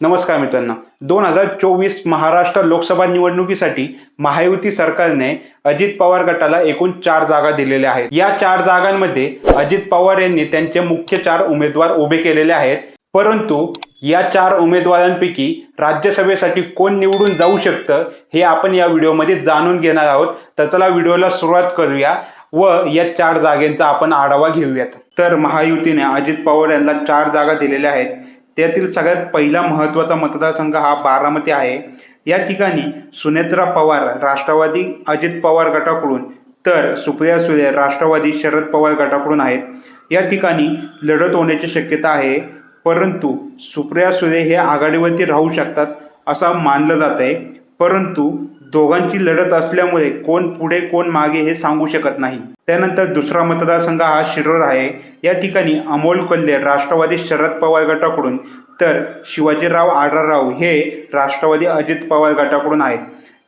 नमस्कार मित्रांनो. दोन हजार चोवीस महाराष्ट्र लोकसभा निवडणुकीसाठी महायुती सरकारने अजित पवार गटाला एकूण चार जागा दिलेल्या आहेत. या चार जागांमध्ये अजित पवार यांनी त्यांचे मुख्य चार उमेदवार उभे केलेले आहेत. परंतु या चार उमेदवारांपैकी राज्यसभेसाठी कोण निवडून जाऊ शकतं हे आपण या व्हिडिओमध्ये जाणून घेणार आहोत. तर चला व्हिडिओला सुरुवात करूया व या चार जागेंचा आपण आढावा घेऊयात. तर महायुतीने अजित पवार यांना चार जागा दिलेल्या आहेत. त्यातील सगळ्यात पहिला महत्त्वाचा मतदारसंघ हा बारामती आहे. या ठिकाणी सुनेत्रा पवार राष्ट्रवादी अजित पवार गटाकडून तर सुप्रिया सुळे राष्ट्रवादी शरद पवार गटाकडून आहेत. या ठिकाणी लढत होण्याची शक्यता आहे परंतु सुप्रिया सुळे हे आघाडीवरती राहू शकतात असं मानलं जात आहे परंतु दोघांची लढत असल्यामुळे कोण पुढे कोण मागे हे सांगू शकत नाही. त्यानंतर दुसरा मतदारसंघ हा शिरोर आहे. या ठिकाणी अमोल कोल्हे राष्ट्रवादी शरद पवार गटाकडून तर शिवाजीराव आढळराव हे राष्ट्रवादी अजित पवार गटाकडून आहेत.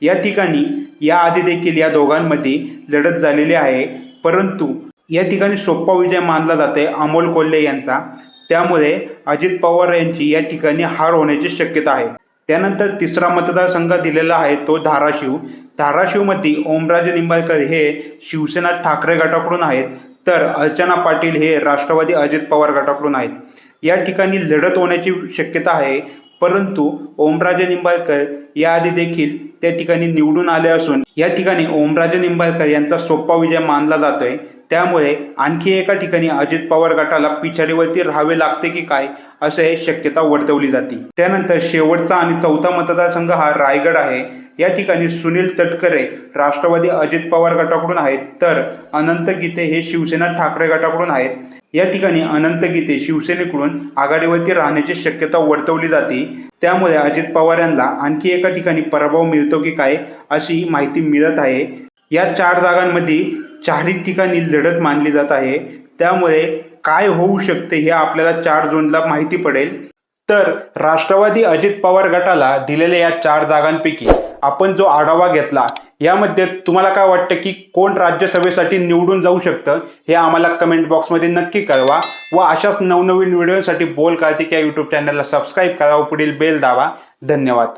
या ठिकाणी याआधी देखील या दोघांमध्ये लढत झालेली आहे. परंतु या ठिकाणी सोप्पा विजय मानला जाते अमोल कोल्हे यांचा. त्यामुळे अजित पवार यांची या ठिकाणी हार होण्याची शक्यता आहे. त्यानंतर तिसरा मतदारसंघ दिलेला आहे तो धाराशिव. धाराशिवमध्ये ओमराजे निंबाळकर हे शिवसेना ठाकरे गटाकडून आहेत तर अर्चना पाटील हे राष्ट्रवादी अजित पवार गटाकडून आहेत. या ठिकाणी लढत होण्याची शक्यता आहे परंतु ओमराजे निंबाळकर याआधी देखील त्या ठिकाणी निवडून आले असून या ठिकाणी ओमराजे निंबाळकर यांचा सोपा विजय मानला जातोय. त्यामुळे आणखी एका ठिकाणी अजित पवार गटाला पिछाडीवरती राहावे लागते की काय असं हे शक्यता वर्तवली जाते. त्यानंतर शेवटचा आणि चौथा मतदारसंघ हा रायगड आहे. या ठिकाणी सुनील तटकरे राष्ट्रवादी अजित पवार गटाकडून आहेत तर अनंत गीते हे शिवसेना ठाकरे गटाकडून आहेत. या ठिकाणी अनंत गीते शिवसेनेकडून आघाडीवरती राहण्याची शक्यता वर्तवली जाते. त्यामुळे अजित पवार यांना आणखी एका ठिकाणी पराभव मिळतो की काय अशी माहिती मिळत आहे. या चार जागांमध्ये चारही ठिकाणी लढत मानली जात आहे. त्यामुळे काय होऊ शकते हे आपल्याला चार जूनला माहिती पडेल. तर राष्ट्रवादी अजित पवार गटाला दिलेल्या या चार जागांपैकी आपण जो आढावा घेतला यामध्ये तुम्हाला काय वाटतं की कोण राज्यसभेसाठी निवडून जाऊ शकतं हे आम्हाला कमेंट बॉक्समध्ये नक्की कळवा. व अशाच नवनवीन व्हिडिओसाठी बोल कार्तिक या यूट्यूब चॅनलला सबस्क्राईब करा व पुढील बेल दावा धन्यवाद.